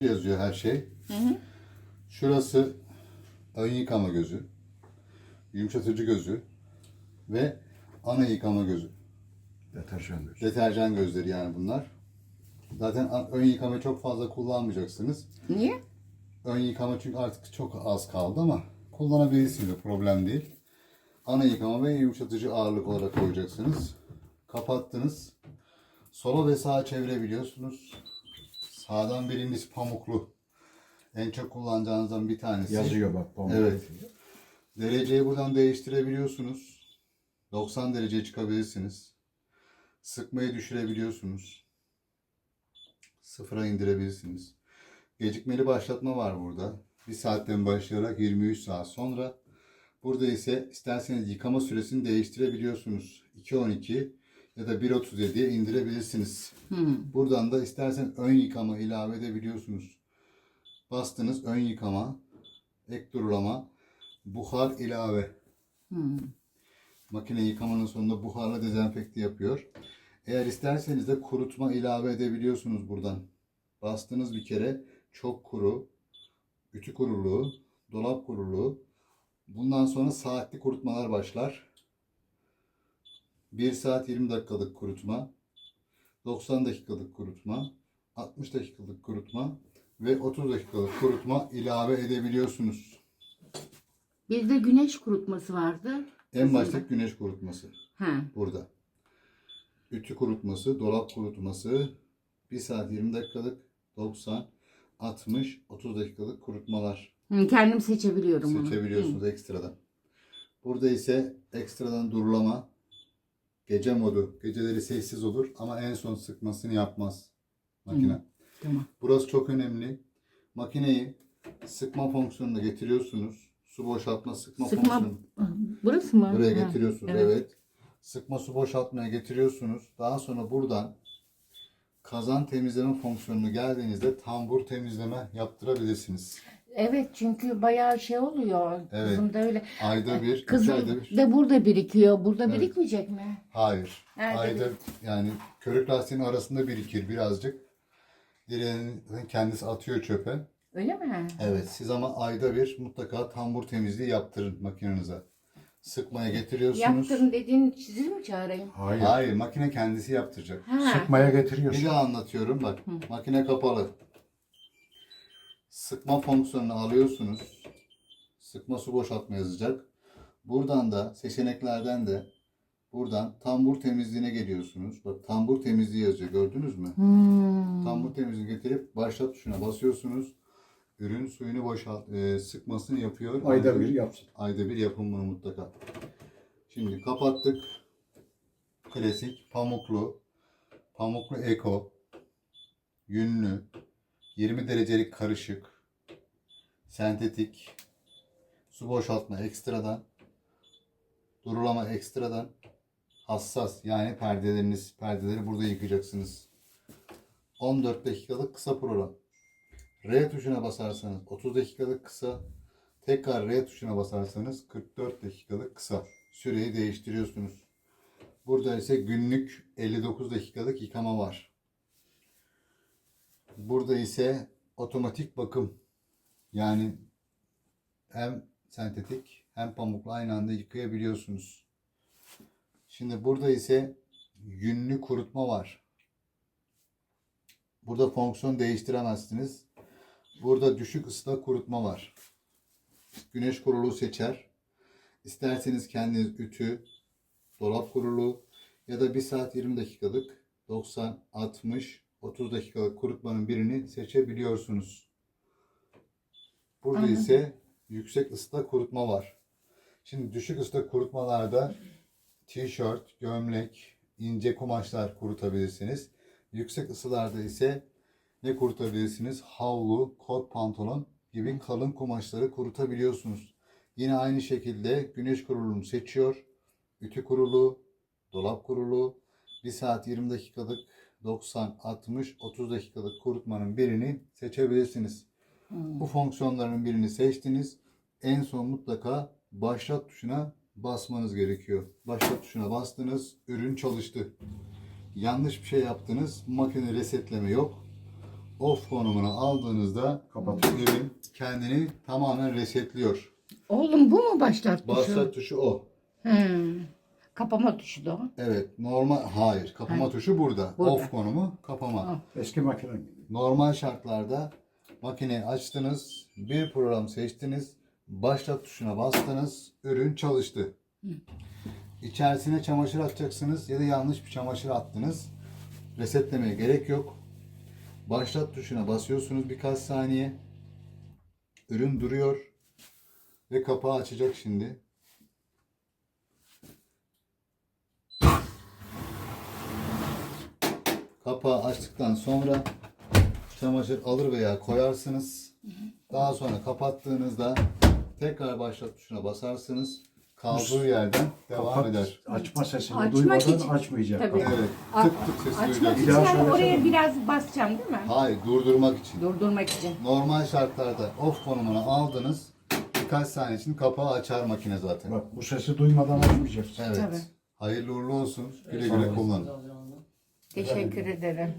yazıyor her şey. Şurası ön yıkama gözü, yumuşatıcı gözü ve ana yıkama gözü. Deterjan gözü. Deterjan gözleri yani bunlar. Zaten ön yıkamayı çok fazla kullanmayacaksınız. Niye? Ön yıkama çünkü artık çok az kaldı ama kullanabilirsiniz problem değil. Ana yıkama ve yumuşatıcı ağırlık olarak koyacaksınız. Kapattınız. Sola ve sağa çevirebiliyorsunuz. Sağdan birincisi pamuklu. En çok kullanacağınızdan bir tanesi. Yazıyor bak. bomba Evet. yazıyor. Dereceyi buradan değiştirebiliyorsunuz. 90 dereceye çıkabilirsiniz. Sıkmayı düşürebiliyorsunuz. Sıfıra indirebilirsiniz. Gecikmeli başlatma var burada. Bir saatten başlayarak 23 saat sonra. Burada ise isterseniz yıkama süresini değiştirebiliyorsunuz. 2.12 ya da 1.37'ye indirebilirsiniz. Hmm. Buradan da istersen ön yıkama ilave edebiliyorsunuz. Bastınız ön yıkama, ek durulama, buhar ilave. Hmm. Makine yıkamanın sonunda buharla dezenfekte yapıyor. Eğer isterseniz de kurutma ilave edebiliyorsunuz buradan. Bastınız bir kere çok kuru, ütü kuruluğu, dolap kuruluğu. Bundan sonra saatli kurutmalar başlar. 1 saat 20 dakikalık kurutma, 90 dakikalık kurutma, 60 dakikalık kurutma ve 30 dakikalık kurutma ilave edebiliyorsunuz. Bir de güneş kurutması vardı. En başta güneş kurutması. Ha. burada. Ütü kurutması, dolap kurutması, 1 saat 20 dakikalık, 90, 60, 30 dakikalık kurutmalar Hı, kendim seçebiliyorum onu. seçebiliyorsunuz ekstradan. Burada ise ekstradan durulama, gece modu. Geceleri sessiz olur ama en son sıkmasını yapmaz makine. Hı. Tamam. Burası çok önemli. Makineyi sıkma fonksiyonuna getiriyorsunuz. Su boşaltma sıkma, Sıkma fonksiyonu. burası mı? Buraya Ha, getiriyorsunuz evet. evet. Sıkma su boşaltmaya getiriyorsunuz. Daha sonra buradan kazan temizleme fonksiyonunu geldiğinizde tambur temizleme yaptırabilirsiniz. Evet çünkü bayağı şey oluyor. Evet. Kızım da öyle. Ayda bir, Kızım ayda bir. da burada birikiyor. Burada Evet. birikmeyecek mi? Hayır. Ayda ayda yani körük lastiğinin arasında birikir birazcık. Diğerinin kendisi atıyor çöpe. Öyle mi? Evet siz ama ayda bir mutlaka tambur temizliği yaptırın makinenize. Sıkmaya getiriyorsunuz. Yaptırın dediğin sizi mi çağırayım? Hayır. Hayır makine kendisi yaptıracak. Ha. Sıkmaya Bir getiriyorsun. daha anlatıyorum bak. Makine kapalı. Sıkma fonksiyonunu alıyorsunuz. Sıkma su boşaltma yazacak. Buradan da seçeneklerden de buradan tambur temizliğine geliyorsunuz. Bak tambur temizliği yazıyor gördünüz mü? Hmm. Tambur temizliğini getirip başlat tuşuna basıyorsunuz. Ürün suyunu boşalt, e, sıkmasını yapıyor. Ayda bir yapsın. Ayda bir yapın bunu mutlaka. Şimdi kapattık. Klasik pamuklu, pamuklu eko, yünlü, 20 derecelik karışık, sentetik, su boşaltma ekstradan, durulama ekstradan, hassas yani perdeleriniz, perdeleri burada yıkacaksınız. 14 dakikalık kısa program. R tuşuna basarsanız 30 dakikalık kısa, tekrar R tuşuna basarsanız 44 dakikalık kısa. Süreyi değiştiriyorsunuz. Burada ise günlük 59 dakikalık yıkama var. Burada ise otomatik bakım. Yani hem sentetik hem pamukla aynı anda yıkayabiliyorsunuz. Şimdi burada ise yünlü kurutma var. Burada fonksiyon değiştiremezsiniz. Burada düşük ısıda kurutma var. Güneş kuruluğu seçer. İsterseniz kendiniz ütü, dolap kuruluğu ya da 1 saat 20 dakikalık 90, 60, 30 dakikalık kurutmanın birini seçebiliyorsunuz. Burada Anladım. ise yüksek ısıda kurutma var. Şimdi düşük ısıda kurutmalarda tişört, gömlek, ince kumaşlar kurutabilirsiniz. Yüksek ısılarda ise ne kurutabilirsiniz? Havlu, kot pantolon gibi kalın kumaşları kurutabiliyorsunuz. Yine aynı şekilde güneş kuruluğunu seçiyor. Ütü kuruluğu, dolap kuruluğu, 1 saat 20 dakikalık 90, 60, 30 dakikalık kurutmanın birini seçebilirsiniz. Bu fonksiyonların birini seçtiniz. En son mutlaka başlat tuşuna basmanız gerekiyor. Başlat tuşuna bastınız, ürün çalıştı. Yanlış bir şey yaptınız, makine resetleme yok. off konumuna aldığınızda Kapatıyor. ürün kendini tamamen resetliyor. Oğlum bu mu başlat tuşu? Başlat tuşu o. He. Kapama tuşu da o. Evet normal hayır kapama Ha. tuşu burada. Burada. Off konumu kapama. Eski makine gibi. Normal şartlarda makineyi açtınız, bir program seçtiniz, başlat tuşuna bastınız, ürün çalıştı. İçerisine çamaşır atacaksınız ya da yanlış bir çamaşır attınız. Resetlemeye gerek yok. Başlat tuşuna basıyorsunuz birkaç saniye. Ürün duruyor ve kapağı açacak şimdi. Kapağı açtıktan sonra çamaşır alır veya koyarsınız. Daha sonra kapattığınızda tekrar başlat tuşuna basarsınız. Kaldığı yerden devam Kapat, eder. Açma sesini Açmak duymadan için. açmayacak. Tabii. Evet. A- Tık tık sesi Açmak için söylesene. oraya biraz basacağım değil mi? Hayır, durdurmak için. Durdurmak için. Normal şartlarda off konumuna aldınız. Birkaç saniye için kapağı açar makine zaten. Bak bu sesi duymadan açmayacaksın. Evet. Tabii. Hayırlı uğurlu olsun. Güle güle kullanın. Teşekkür ederim.